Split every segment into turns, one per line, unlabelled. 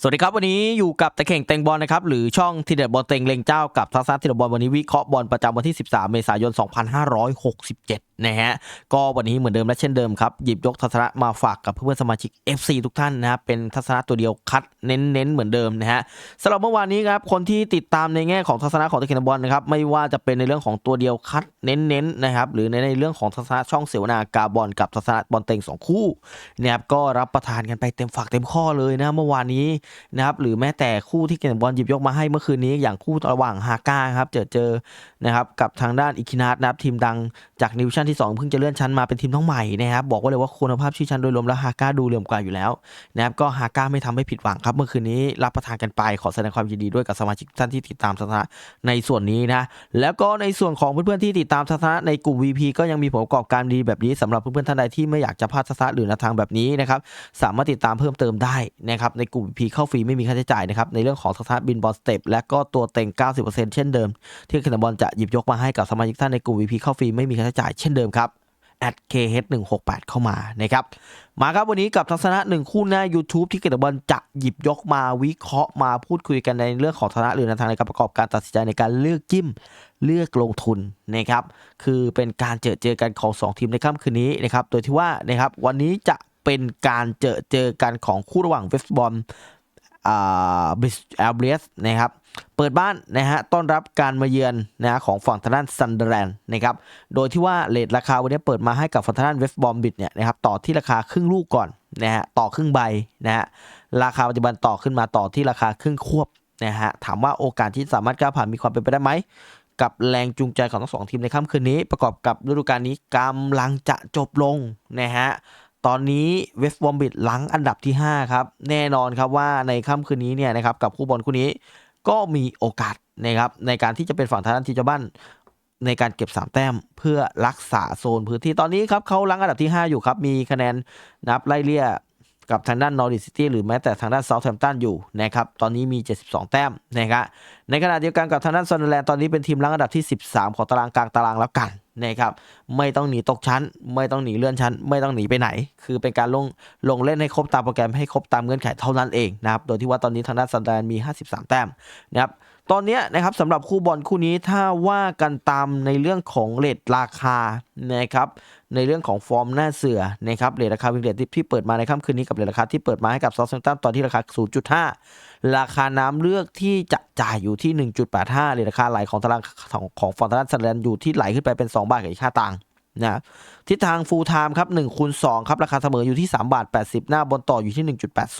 สวัสดีครับ วันนี้อยู่กับตะเข่งเต็งบอลนะครับ หรือช่องทีเด็ดบอลเต็งเลงเจ้ากับทัศน์ทีเด็ดบอลวันนี้วิเคราะห์บอลประจำวันที่ 13 เมษายน 2567 นะฮะ ก็วันนี้เหมือนเดิมและเช่นเดิมครับ หยิบยกทัศนะมาฝากกับเพื่อนสมาชิก FC ทุกท่านนะครับเป็นทัศนะตัวเดียวคัดเน้นๆเหมือนเดิมนะฮะสำหรับเมื่อวานนี้ครับคนที่ติดตามในแง่ของทัศนะของตะเข่งบอลนะครับไม่ว่าจะเป็นในเรื่องของตัวเดียวคัดเน้นๆนะครับหรือในในเรื่องของทัศนะช่องเสวนากาบอลกับทัศนะบอลเต็งสองคู่นะครับก็รับประทานกันไปเต็มฝักเต็มข้อเลยนะเมื่อวานนี้นะครับหรือแม้แต่คู่ที่เก่งบอลหยิบยกมาให้เมื่อคืนนี้อย่างคู่ระหว่างฮาก้าครับเจอเจอนะครับกับทางด้านอิคินาสนะครับทีมดังจากนิวชั่นที่ 2 เพิ่งจะเลื่อนชั้นมาเป็นทีมท้องใหม่นะครับบอกว่าเลยว่าคุณภาพชื่อชั้นโดยรวมแล้วฮาก้าดูเหลื่อมกว่าอยู่แล้วนะครับก็ฮาก้าไม่ทำให้ผิดหวังครับเมื่อคืนนี้รับประทานกันไปขอแสดงความยินดีด้วยกับสมาชิกท่านที่ติดตามสถานะในส่วนนี้นะแล้วก็ในส่วนของเพื่อนๆที่ติดตามสถานะในกลุ่ม VP ก็ยังมีผลประกอบการดีแบบนี้สำหรับเพื่อนๆท่านใดที่ไม่อยากจะพลาดสถานะหรือแนวทางแบบนี้นะครับสามารถติดตามเพิ่มเติมได้นะครับในกลุ่ม P เข้าฟรีไม่มีค่าใช้จ่ายนะครับในเรื่องของสถานบินบอลสเต็ปและก็ตัวเต็ง 90%เช่นเดิม ที่คณบอลจะหยิบยกมาให้กับสมาชิกท่านในกลุ่ม VP เข้าฟรีไม่มีค่าใช้จ่ายเช่นเดิมครับ @kh168 เข้ามานะครับ มาครับวันนี้กับทัศนะหนึ่งคู่หน้า YouTube ที่เกตบอลจะหยิบยกมาวิเคราะห์มาพูดคุยกันในเรื่องของทัศนะหรือแนวทางในการประกอบการตัดสินใจในการเลือกจิ้มเลือกลงทุนนะครับ คือเป็นการเจอเจอกันของ 2 ทีมในค่ำคืนนี้นะครับ โดยที่ว่านะครับวันนี้จะเป็นการเจอเจอกันของคู่ระหว่างเวสต์บอล บิสแอลเบรสนะครับเปิดบ้านนะฮะต้อนรับการมาเยือนนะฮะของฝั่งทางด้านซันเดอร์แลนด์นะครับโดยที่ว่าเลทราคาวันนี้เปิดมาให้กับฝั่งทางด้านเวสต์บอมบิดเนี่ยนะครับต่อที่ราคาครึ่งลูกก่อนนะฮะต่อครึ่งใบนะฮะราคาปัจจุบันต่อขึ้นมาต่อที่ราคาครึ่งควบนะฮะถามว่าโอกาสที่สามารถก้าวผ่านมีความเป็นไปได้ไหมกับแรงจูงใจของทั้งสองทีมในค่ำคืนนี้ ประกอบกับฤดูกาลนี้กำลังจะจบลงนะฮะ ตอนนี้เวสต์บอมบิดหลังอันดับที่ 5 ครับ แน่นอนครับว่าในค่ำคืนนี้เนี่ยนะครับกับคู่บอลคู่นี้ก็มีโอกาสนะครับในการที่จะเป็นฝั่งทางด้านทีมเจ้าบ้านในการเก็บ 3 แต้มเพื่อรักษาโซนพื้นที่ตอนนี้ครับเขาลังอันดับที่ 5 อยู่ครับ มีคะแนนนับไล่เลี่ยกับทางด้านนอริซิตี้หรือแม้แต่ทางด้านเซาท์แฮมป์ตันอยู่นะครับตอนนี้มี 72 แต้มนะครับในขณะเดียวกันกับทางด้านซันเดอร์แลนด์ตอนนี้เป็นทีมลังอันดับที่ 13 ของตารางกลางตารางแล้วกัน นะครับไม่ต้องหนีตกชั้น ไม่ต้องหนีเลื่อนชั้น ไม่ต้องหนีไปไหน คือเป็นการลงลงเล่นให้ครบตามโปรแกรมให้ครบตามเงื่อนไขเท่านั้นเองนะครับโดยที่ว่าตอนนี้ทางด้านซันแดอร์แลนมี 53 แต้มนะครับ ตอนนี้นะครับสำหรับคู่บอลคู่นี้ถ้าว่ากันตามในเรื่องของเลทราคานะครับในเรื่องของฟอร์มหน้าเสือนะครับเลทราคาวิงเลทที่เปิดมาในค่ำคืนนี้กับเลทราคาที่เปิดมาให้กับซอสเซนตัมตอนที่ราคา 0.5 ราคาน้ำเลือกที่จะจ่ายอยู่ที่ 1.85เลทราคาไหลของตารางของของฟอนต์ตารางซันแลนอยู่ที่ไหลขึ้นไปเป็น 2 บาทกับอีก5ตังค์นะทิศทางฟูลไทม์ครับ1คูณ2ครับราคาเสมออยู่ที่3บาท80 หน้าบนต่ออยู่ที่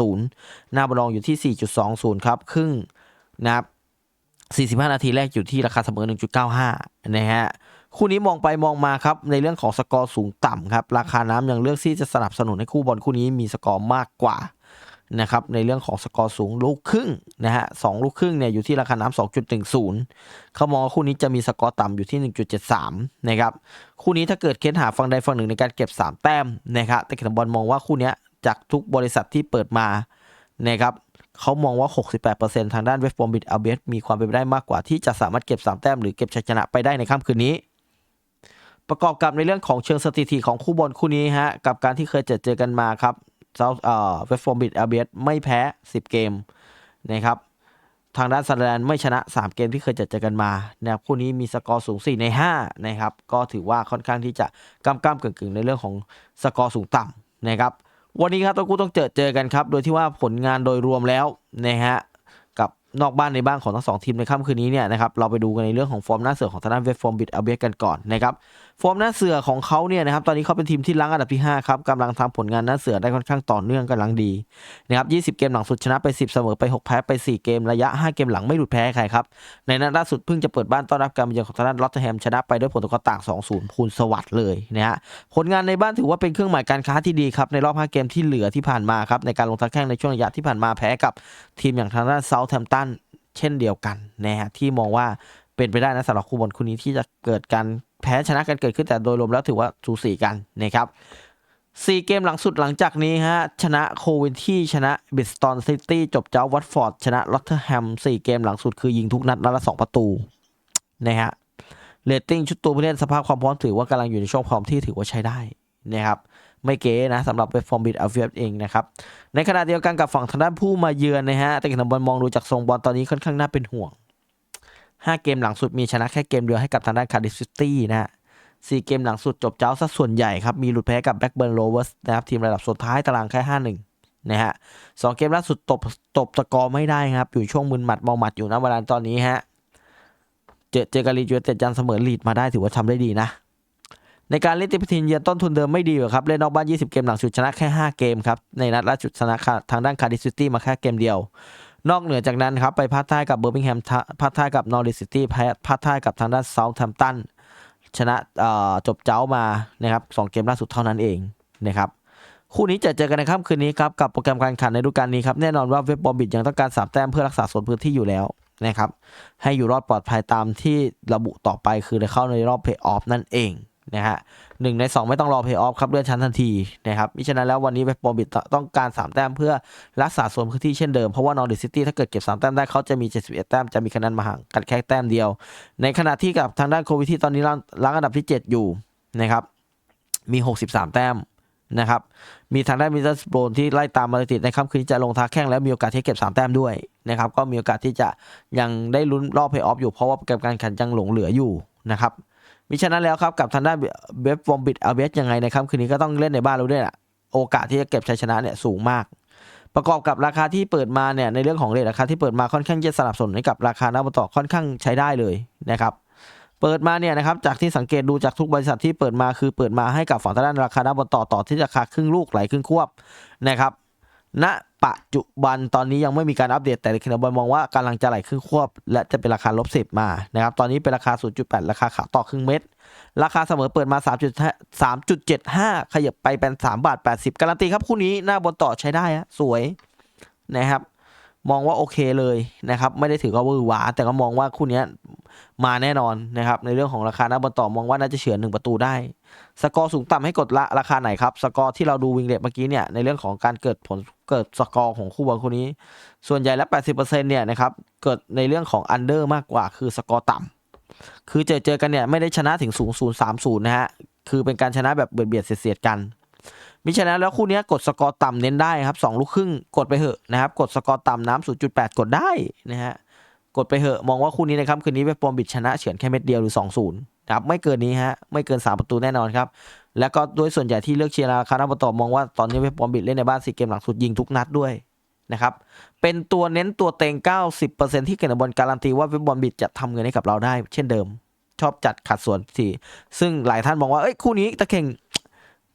1.80 หน้าบนรองอยู่ที่ 4.20 ครับครึ่งนะครับ 45 นาทีแรกอยู่ที่ราคาเสมอ 1.95 นะฮะ คู่นี้มองไปมองมาครับ ในเรื่องของสกอร์สูงต่ำครับ ราคาน้ำยังเลือกที่จะสนับสนุนให้คู่บอลคู่นี้มีสกอร์มากกว่านะครับในเรื่องของสกอร์สูงลูกครึ่งนะฮะสองลูกครึ่งเนี่ยอยู่ที่ราคาน้ำ2.10 เขามองว่าคู่นี้จะมีสกอร์ต่ำอยู่ที่ 1.73 นะครับ คู่นี้ถ้าเกิดเค้นหาฝั่งใดฝั่งหนึ่งในการเก็บ 3 แต้มนะครับแต่เขตบอลมองว่าคู่เนี้ยจากทุกบริษัทที่เปิดมานะครับ เขามองว่า 68%ทางด้านเวสต์บอมบิดอัลเบสมีความเป็นไปได้มากกว่าที่จะสามารถเก็บ 3 แต้มหรือเก็บชัยชนะไปได้ในค่ำคืนนี้ ประกอบกับในเรื่องของเชิงสถิติของคู่บอลคู่นี้ฮะกับการที่เคยเจอเจอกันมาครับเซาเอ่อเวสต์บอมบิดอัลเบสไม่แพ้ 10 เกมนะครับทางด้านซันเดอร์แลนด์ไม่ชนะ 3 เกมที่เคยเจอเจอกันมานะครับคู่นี้มีสกอร์สูง 4 ใน 5 นะครับ ก็ถือว่าค่อนข้างที่จะก้ามก้ามกึ่งๆ ในเรื่องของสกอร์สูงต่ำนะครับ วันนี้ครับตัวกู้ต้องเจอเจอกันครับ โดยที่ว่าผลงานโดยรวมแล้วนะฮะกับนอกบ้านในบ้านของทั้งสองทีมในค่ำคืนนี้เนี่ยนะครับเราไปดูกันในเรื่องของฟอร์มหน้าเสือของทางด้านเวฟฟอร์มบิดอาเบียกันก่อนนะครับ ฟอร์มหน้าเสือของเขาเนี่ยนะครับตอนนี้เขาเป็นทีมที่ล้งอันดับที่5ครับกำลังทำผลงานหน้าเสือได้ค่อนข้างต่อเนื่องกำลังดีนะครับ20 เกมหลังสุดชนะไป 10 เสมอไป 6 แพ้ไป 4 เกมระยะ 5 เกมหลังไม่หลุดแพ้ใครครับ ในนัดล่าสุดเพิ่งจะเปิดบ้านต้อนรับการมาเยือนของทางด้านลอตเทอร์แฮมชนะไปด้วยผลตกต่าง 2-0พูนสวัสด์เลยนะฮะผลงานในบ้านถือว่าเป็นเครื่องหมายการค้าที่ดีครับในรอบ 5 เกมที่เหลือที่ผ่านมาครับในการลงทักแข่งในช่วงระยะที่ผ่านมาแพ้กับทีมอย่างทางด้านเซาท์แฮมป์ตันเช่นเดียวกันนะฮะที่มองว่า เป็นไปได้นะสำหรับคู่บอลคู่นี้ที่จะเกิดการแพ้ชนะกันเกิดขึ้นแต่โดยรวมแล้วถือว่าสูสีกันนะครับสี่เกมหลังสุดหลังจากนี้ฮะ ชนะโควินที่ชนะบิสตันซิตี้จบเจ้าวัตฟอร์ด ชนะลอตเทอร์แฮมสี่เกมหลังสุดคือยิงทุกนัดนัดละสองประตูนะฮะเรตติ้งชุดตัวผู้เล่นสภาพความพร้อมถือว่ากำลังอยู่ในช่วงพร้อมที่ถือว่าใช้ได้นะครับไม่เก๋นะสำหรับเว็บฟอร์มบิดอัลเฟียเองนะครับ ในขณะเดียวกันกับฝั่งทางด้านผู้มาเยือนนะฮะแต่กินบอลมองดูจากทรงบอลตอนนี้ค่อนข้างน่าเป็นห่วง 5 เกมหลังสุดมีชนะแค่เกมเดียวให้กับทางด้านคาร์ดิฟซิตี้นะฮะสี่เกมหลังสุดจบเจ้าซะส่วนใหญ่ครับ มีหลุดแพ้กับแบ็กเบิร์นโรเวอร์สนะครับ ทีมระดับสุดท้ายตารางแค่5-1นะฮะสองเกมล่าสุดตบตบตะกอร์ไม่ได้ครับ อยู่ช่วงมึนหมัดเมาหมัดอยู่นะเวลาตอนนี้ฮะ เจอเจอกับลีดยูเต็ดยันเสมอลีดมาได้ถือว่าทำได้ดีนะ ในการเล่นติปทีนเยือนต้นทุนเดิมไม่ดีหรอครับ เล่นนอกบ้าน 20 เกมหลังสุดชนะแค่ 5 เกมครับ ในนัดล่าสุดชนะทางด้านคาร์ดิฟซิตี้มาแค่เกมเดียว นอกเหนือจากนั้นครับไปพัดท้ายกับเบอร์มิงแฮมพัดท้ายกับนอริสซิตี้พัดท้ายกับทางด้านเซาท์แฮมป์ตันชนะจบเจ้ามานะครับสองเกมล่าสุดเท่านั้นเองนะครับคู่นี้จะเจอกันในค่ำคืนนี้ครับกับโปรแกรมการแข่งขันในฤดูกาลนี้ครับแน่นอนว่าเว็บบอมบิดยังต้องการสามแต้มเพื่อรักษาโซนพื้นที่อยู่แล้วนะครับให้อยู่รอดปลอดภัยตามที่ระบุต่อไปคือได้เข้าในรอบเพลย์ออฟนั่นเอง นะฮะหนึ่งในสองไม่ต้องรอเพย์ออฟครับเลื่อนชั้นทันทีนะครับมิฉะนั้นแล้ววันนี้เว็บบอมบิดต้องการสามแต้มเพื่อรักษาโซนพื้นที่เช่นเดิม เพราะว่านอร์ดิซิตี้ถ้าเกิดเก็บสามแต้มได้เขาจะมี 71 แต้ม จะมีคะแนนมาห่างกันแค่แต้มเดียว ในขณะที่กับทางด้านโควิดที่ตอนนี้ล้างอันดับที่ 7 อยู่นะครับมี 63 แต้มนะครับมีทางด้านมิสเตอร์สโปนที่ไล่ตามมาติดในค่ำคืนจะลงท้าแข่งแล้วมีโอกาสที่เก็บ 3 แต้มด้วยนะครับก็มีโอกาสที่จะยังได้ลุ้นรอบเพย์ออฟอยู่เพราะว่าโปรแกมการแข่งยังหลงเหลืออยู่นะครับ มิฉะนั้นแล้วครับกับทางด้านเบฟวอมบิดอาเบสยังไงในค่ำคืนนี้ก็ต้องเล่นในบ้านเราด้วยแหละโอกาสที่จะเก็บชัยชนะเนี่ยสูงมาก ประกอบกับราคาที่เปิดมาเนี่ยในเรื่องของเรทราคาที่เปิดมาค่อนข้างจะสนับสนุนให้กับราคาหน้าบอลต่อค่อนข้างใช้ได้เลยนะครับเปิดมาเนี่ยนะครับจากที่สังเกตดูจากทุกบริษัทที่เปิดมาคือเปิดมาให้กับฝั่งทางด้านราคาหน้าบอลต่อต่อที่ราคาครึ่งลูกไหลครึ่งควบนะครับ ณปัจจุบันตอนนี้ยังไม่มีการอัปเดตแต่คินาบอลมองว่ากำลังจะไหลครึ่งควบ และจะเป็นราคาลบสิบมานะครับตอนนี้เป็นราคา 0.8 ราคาขาต่อครึ่งเม็ดราคาเสมอเปิดมา3.75 ขยับไปเป็น3บาท80 การันตีครับคู่นี้หน้าบอลต่อใช้ได้ฮะสวยนะครับ มองว่าโอเคเลยนะครับ ไม่ได้ถือว่าเวอร์หวาแต่ก็มองว่าคู่นี้ มาแน่นอนนะครับในเรื่องของราคาหน้าบอลต่อมองว่าน่าจะเฉือนหนึ่งประตูได้ สกอร์สูงต่ำให้กดละราคาไหนครับ สกอร์ที่เราดูวิงเลตเมื่อกี้เนี่ยในเรื่องของการเกิดผลเกิดสกอร์ของคู่บอลคู่นี้ ส่วนใหญ่แล้ว 80%เนี่ยนะครับเกิดในเรื่องของอันเดอร์มากกว่าคือสกอร์ต่ำคือเจอเจอกันเนี่ยไม่ได้ชนะถึงสูง0 3 0นะฮะคือเป็นการชนะแบบเบียดเบียดเสียดกันมิฉะนั้นแล้วคู่นี้กดสกอร์ต่ำเน้นได้ครับสองลูกครึ่งกดไปเหอะนะครับกดสกอร์ต่ำน้ำ0.8 กดได้นะฮะ กดไปเหอะมองว่าคู่นี้นะครับคืนนี้เวฟปอมบิดชนะเฉือนแค่เม็ดเดียวหรือ 2-0นะครับไม่เกินนี้ฮะไม่เกิน 3 ประตูแน่นอนครับแล้วก็โดยส่วนใหญ่ที่เลือกเชียร์ราคาหน้าประตอมองว่าตอนนี้เวฟปอมบิดเล่นในบ้านสี่เกมหลังสุดยิงทุกนัดด้วยนะครับเป็นตัวเน้นตัวเต็ง 90%ที่เกนบอลการันตีว่าเวฟบอลบิดจะทำเงินให้กับเราได้ เช่นเดิม ชอบจัดขัดส่วนทีซึ่งหลายท่านมองว่าเอ้ยคู่นี้ตะเข่ง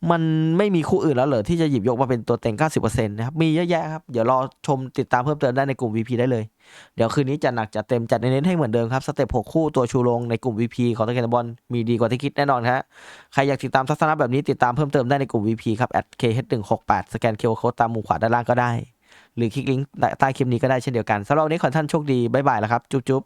มันไม่มีคู่อื่นแล้วเหรอที่จะหยิบยกมาเป็นตัวเต็ง 90%นะครับ มีเยอะแยะครับ เดี๋ยวรอชมติดตามเพิ่มเติมได้ในกลุ่ม VP ได้เลย เดี๋ยวคืนนี้จะหนักจะเต็มจัดเน้นให้เหมือนเดิมครับสเต็ป6คู่ตัวชูโรงในกลุ่ม VP ของตะเคนบอลมีดีกว่าที่คิดแน่นอนครับใครอยากติดตามทัศนะแบบนี้ติดตามเพิ่มเติมได้ในกลุ่ม VP ครับ @kh168 สแกนเคอร์โค้ดตามมุมขวาด้านล่างก็ได้ หรือคลิกลิงก์ใต้คลิปนี้ก็ได้เช่นเดียวกันสำหรับวันนี้ขอท่านโชคดีบ๊ายบายแล้วครับจุ๊บ